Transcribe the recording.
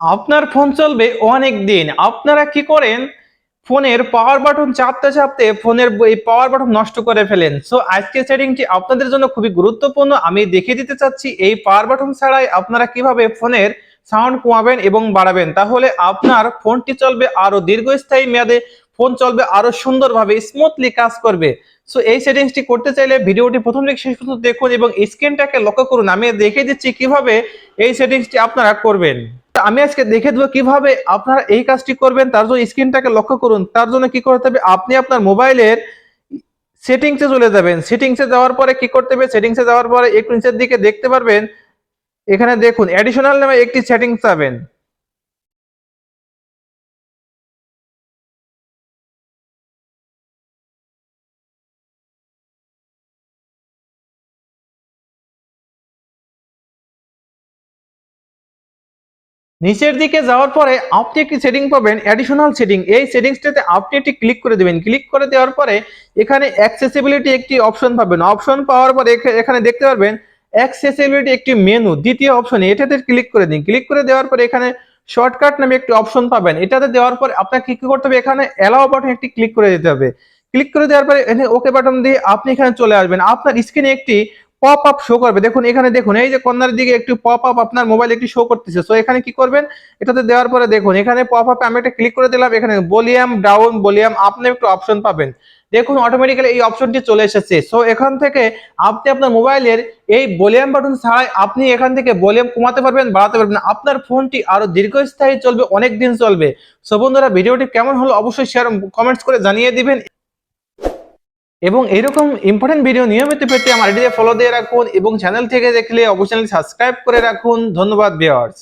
আপনার ফোন চলবে অনেক দিন। আপনারা কি করেন? ফোনের পাওয়ার বাটন চাপতে চাপতে ফোনের এই পাওয়ার বাটন নষ্ট করে ফেলেন। সো আজকের সেটিংটি আপনাদের জন্য খুবই গুরুত্বপূর্ণ। আমি দেখিয়ে দিতে চাচ্ছি, এই পাওয়ার বাটন ছাড়াই আপনারা কীভাবে ফোনের সাউন্ড কমাবেন এবং বাড়াবেন? তাহলে আপনার ফোনটি চলবে আরও দীর্ঘস্থায়ী মেয়াদে, ফোন চলবে আরও সুন্দরভাবে স্মুথলি কাজ করবে। সো এই সেটিংসটি করতে চাইলে ভিডিওটি প্রথম থেকে শেষ পর্যন্ত দেখুন এবং স্ক্রিনটাকে লক্ষ্য করুন। আমি দেখিয়ে দিচ্ছি কীভাবে এই সেটিংসটি আপনারা করবেন। আমি আজকে দেখে দেবো কীভাবে আপনারা এই কাজটি করবেন, তার জন্য স্ক্রিনটাকে লক্ষ্য করুন, তার জন্য কি করতে হবে, আপনি আপনার মোবাইলের সেটিংসে চলে যাবেন। সেটিংসে যাওয়ার পরে কি করতে হবে সেটিংসে যাওয়ার পরে একটু নিচের দিকে দেখতে পারবেন, এখানে দেখুন অ্যাডিশনাল নামে একটি সেটিংস পাবেন। নিচের দিকে যাওয়ার পরে আপনি একটি সেটিং পাবেন অ্যাডিশনাল সেটিং এই সেটিংসটাতে আপনি একটি ক্লিক করে দেবেন। ক্লিক করে দেওয়ার পরে এখানে অ্যাক্সেসিবিলিটি একটি অপশন পাবেন। অপশন পাওয়ার পরে এখা- এখানে দেখতে পারবেন অ্যাক্সেসিবিলিটি একটি মেনু দ্বিতীয় অপশন এটাতে ক্লিক করে দিন। ক্লিক করে দেওয়ার পরে এখানে শর্টকাট নামে একটি অপশন পাবেন। এটাতে দেওয়ার পরে আপনাকে কি কি করতে হবে? এখানে অ্যালাও বাটন একটি ক্লিক করে দিতে হবে। ক্লিক করে দেওয়ার পরে এখানে ওকে বাটন দিয়ে আপনি এখানে চলে আসবেন। আপনার স্ক্রিনে একটি পপ আপ শো করবে। দেখুন, এখানে দেখুন, এই যে কর্নার দিকে একটু পপ আপ আপনার মোবাইল একটি শো করতেছে। সো এখানে কি করবেন? এটাতে দেওয়ার পরে দেখুন, এখানে পপ আপে আমি একটা ক্লিক করে দিলাম, এখানে ভলিউম ডাউন ভলিউম আপনি একটু অপশন পাবেন। দেখুন অটোমেটিক্যালি এই অপশনটি চলে এসেছে। সো এখান থেকে আপনি আপনার মোবাইলের এই ভলিউম বাটন ছাড়াই আপনি এখান থেকে ভলিউম কমাতে পারবেন, বাড়াতে পারবেন। আপনার ফোনটি আরও দীর্ঘস্থায়ী চলবে অনেক দিন চলবে। সো বন্ধুরা, ভিডিওটি কেমন হলো অবশ্যই শেয়ার কমেন্টস করে জানিয়ে দিবেন। এবং এরকম ইম্পর্টেন্ট ভিডিও নিয়মিত পেতে আমার ফলো দিয়ে রাখুন এবং চ্যানেল থেকে দেখলে অবশ্যই সাবস্ক্রাইব করে রাখুন। ধন্যবাদ ভিউয়ার্স